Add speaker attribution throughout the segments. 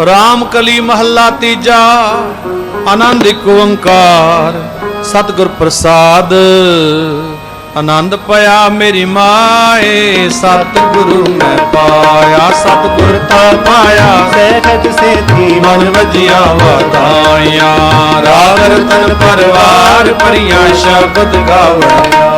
Speaker 1: ਰਾਮ ਕਲੀ ਮਹੱਲਾ ਤੀਜਾ ਆਨੰਦ ਇੱਕ ਓੰਕਾਰ ਸਤਿਗੁਰ ਪ੍ਰਸਾਦ। ਆਨੰਦ ਪਿਆ ਮੇਰੀ ਮਾਏ ਸਤਿਗੁਰੂ ਮੈਂ ਪਾਇਆ ਸਤਿਗੁਰ ਤਾਂ ਪਾਇਆ।
Speaker 2: ਸਹਿਜ ਸੇਤੀ
Speaker 1: ਮਨ ਵਜਿਆ ਵਧਾਈਆਂ ਰਾਗ ਰਤਨ ਪਰਵਾਰ ਭਰੀਆਂ ਸ਼ਬਦ ਗਾਵਣ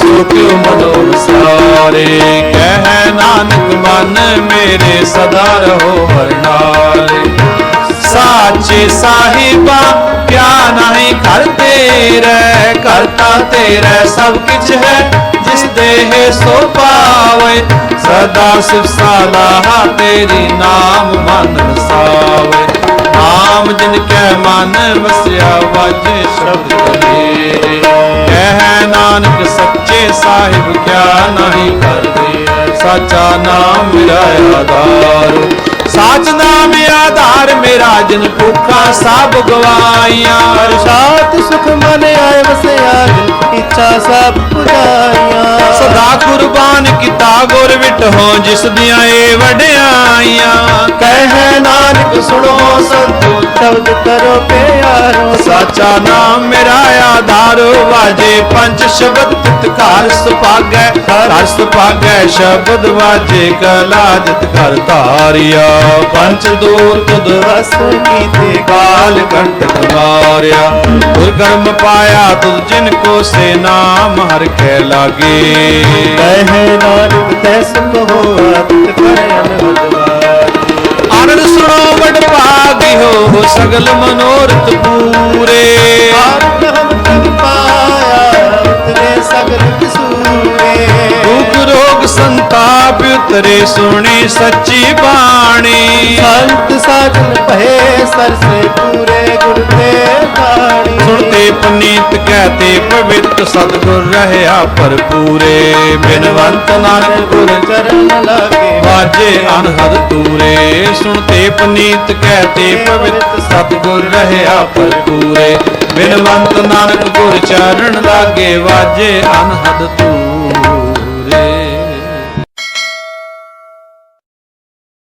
Speaker 1: ਸੁਖ ਮਨੋ ਸਾਰੇ ਕਹਿ ਨਾਨਕ, ਮਨ ਮੇਰੇ ਸਦਾ ਰਹੋ ਹਰ ਸਾਚੇ ਸਾਹਿਬਾ ਕਿਆ ਨਹੀਂ ਕਰ ਤੇਰੇ ਕਰਤਾ ਤੇਰੇ ਸਭ ਕਿਛ ਹੈ, ਜਿਸ ਦੇਹ ਸੋ ਪਾਵੇ। ਸਦਾ ਸਿਵ ਸਾਲਾਹ, ਤੇਰੀ ਨਾਮ ਮਨ ਸਾਵੇ। ਨਾਮ ਜਿਨ ਕੈ ਮਨ ਵਸਿਆ ਵਾਜੇ ਸ਼ਬਦ ਕਰੇ। ਕਹਿ ਨਾਨਕ ਸੱਚੇ ਸਾਹਿਬ ਕਿਆ ਨਹੀਂ ਕਰਦੇ। ਸਾਚਾ ਨਾਮ ਮੇਰਾ ਆਧਾਰ। ਸਾਚ ਨਾਮ ਆਧਾਰ ਮੇਰਾ ਜਿਨ ਭੁੱਖਾ ਸਭ ਗਵਾਈਆਂ।
Speaker 2: ਅਰਸ਼ਾਤ ਸੁਖ ਮਨ ਆਏ ਵਸਿਆ ਇੱਛਾ ਸਭ ਪੁਜਾਈਆਂ।
Speaker 1: ਸਦਾ ਕੁਰਬਾਨ ਕੀਤਾ ਗੁਰ ਵਿਟਹੋ ਜਿਸ ਦੀਆਂ ਏ ਵਡਿਆਈਆਂ।
Speaker 2: ਕਹਿ ਨਾਨਕ ਸੁਣੋ ਸੰਤੋ ਸ਼ਬਦ ਕਰੋ ਪਿਆਰੋ
Speaker 1: ਸਾਚਾ ਨਾਮ ਮੇਰਾ ਆਧਾਰ ਵਾਜੇ ਪੰਜ ਸ਼ਬਦ ਤਿਤਕਾਰ ਸੁਭਾਗੈ ਹਰ ਸੁਭਾਗੈ ਸ਼ਬਦ ਵਾਜੇ ਕਲਾ ਜਿਤ ਕਰ ਧਾਰਿਆ ਪੰਜ ਦੂਰ ਤੁਧ
Speaker 2: ਰਸ ਕੀਤੇ
Speaker 1: ਕਾਲ ਕੰਟਕ ਮਾਰਿਆ ਗੁਰ ਕਰਮ ਪਾਇਆ ਤੁਧ ਜਿਨ ਕੋ ਸੇ ਨਾਮ ਹਰ ਖੈ ਲਾਗੇ
Speaker 2: ਕਹਿ ਨਾਨਕ ਤੈ ਸੁਖ ਹੋਆ ਤਿਤ ਕਰ
Speaker 1: ਵਡ ਭਾਗੀ ਹੋ ਸਗਲ ਮਨੋਰਥ ਪੂਰੇ।
Speaker 2: ਆਪ ਹਮ ਤਬ ਪਾਇਆ ਉਤਰੇ ਸਗਲ ਕਸੂਰੇ
Speaker 1: ਦੁਖ ਰੋਗ ਸੰਤਾਪ ਉਤਰੇ ਸੁਣੀ ਸੱਚੀ ਬਾਣੀ।
Speaker 2: ਸੰਤ ਸਾਜਨ ਭਏ ਸਰਸੇ ਪੂਰੇ।
Speaker 1: ਸੁਣਤੇ ਪੁਨੀਤ ਕਹਤੇ, ਪਵਿੱਤ ਸਤਿਗੁਰ ਰਹਿਆ ਭਰਪੂਰੇ। ਬਿਨਵੰਤ ਨਾਨਕ ਗੁਰ
Speaker 2: ਚਰਨ ਲਾਗੇ,
Speaker 1: ਵਾਜੇ ਅਨਹਦ ਤੂਰੇ ਸੁਣਤੇ ਕਹਿ ਤੇ ਪਵਿੱਤ ਸਤਿਗੁਰ ਰਹਿਆ ਭਰਪੂਰੇ। ਬਿਨਵੰਤ ਨਾਨਕ ਗੁਰ ਚਰਨ ਲਾਗੇ, ਵਾਜੇ ਅਨਹਦ